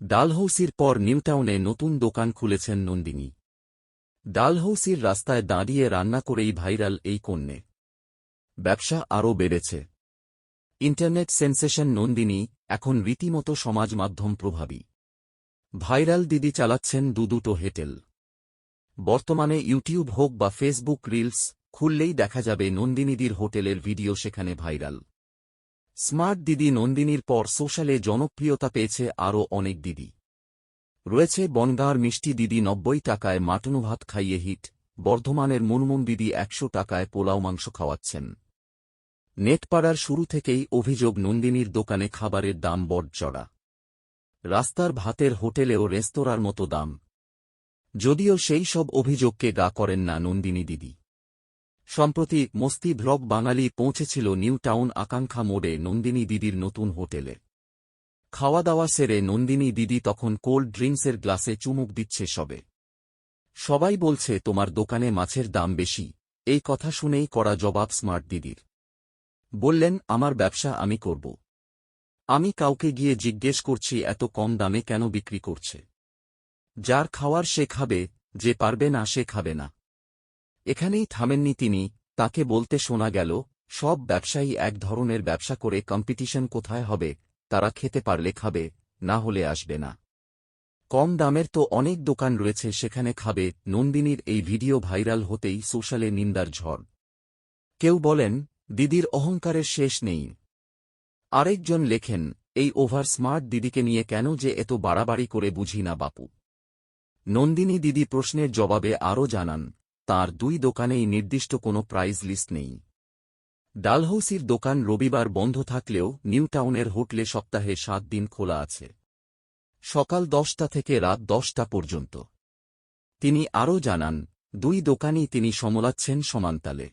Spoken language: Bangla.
ডালহৌসির পর নিউটাউনে নতুন দোকান খুলেছেন নন্দিনী। ডালহৌসির রাস্তায় দাঁড়িয়ে রান্না করেই ভাইরাল এই কন্যে। ব্যবসা আরও বেড়েছে। ইন্টারনেট সেন্সেশন নন্দিনী এখন রীতিমতো সমাজ মাধ্যম প্রভাবী। ভাইরাল দিদি চালাচ্ছেন দু দুটো হেটেল। বর্তমানে ইউটিউব হোক বা ফেসবুক রিলস, খুললেই দেখা যাবে নন্দিনীদির হোটেলের ভিডিও সেখানে ভাইরাল। স্মার্ট দিদি নন্দিনীর পর সোশ্যালে জনপ্রিয়তা পেয়েছে আরও অনেক দিদি। রয়েছে বনগাঁর মিষ্টি দিদি নব্বই টাকায় মাটনু ভাত খাইয়ে হিট, বর্ধমানের মুনমুন দিদি একশো টাকায় পোলাও মাংস খাওয়াচ্ছেন। নেটপাড়ার শুরু থেকেই অভিযোগ নন্দিনীর দোকানে খাবারের দাম বড় চড়া রাস্তার ভাতের হোটেলেও রেস্তোরাঁর মতো দাম। যদিও সেই সব অভিযোগকে গা করেন না নন্দিনী দিদি। সম্প্রতি মস্তি ভ্লগ বাঙালি পৌঁছেছিল নিউ টাউন আকাঙ্ক্ষা মোড়ে নন্দিনী দিদির নতুন হোটেলে। খাওয়া দাওয়া সেরে নন্দিনী দিদি তখন কোল্ড ড্রিঙ্কসের গ্লাসে চুমুক দিচ্ছে সবে। সবাই বলছে, তোমার দোকানে মাছের দাম বেশি। এই কথা শুনেই করা জবাব স্মার্ট দিদির। বললেন, আমার ব্যবসা আমি করব। আমি কাউকে গিয়ে জিজ্ঞেস করছি, এত কম দামে কেন বিক্রি করছে? যার খাওয়ার সে খাবে, যে পারবে না সে খাবে না। এখানেই থামেননি তিনি, তাকে বলতে শোনা গেল, সব ব্যবসায়ী এক ধরনের ব্যবসা করে কম্পিটিশন কোথায় হবে, তারা খেতে পারলে খাবে, না হলে আসবে না। কম দামের তো অনেক দোকান রয়েছে সেখানে খাবে, নন্দিনীর এই ভিডিও ভাইরাল হতেই সোশ্যালে নিন্দার ঝড়। কেউ বলেন, দিদির অহংকারের শেষ নেই। আরেকজন লেখেন, এই ওভার স্মার্ট দিদিকে নিয়ে কেন যে এত বাড়াবাড়ি করে বুঝি না বাপু। নন্দিনী দিদি প্রশ্নের জবাবে আরও জানান তার দুই দোকানেই নির্দিষ্ট কোনো প্রাইজ লিস্ট নেই। ডালহৌসির দোকান রবিবার বন্ধ থাকলেও নিউটাউনের হোটেলে সপ্তাহে সাত দিন খোলা আছে। সকাল দশটা থেকে রাত দশটা পর্যন্ত। তিনি আরও জানান, দুই দোকানই তিনি সমলাচ্ছেন সমান্তালে।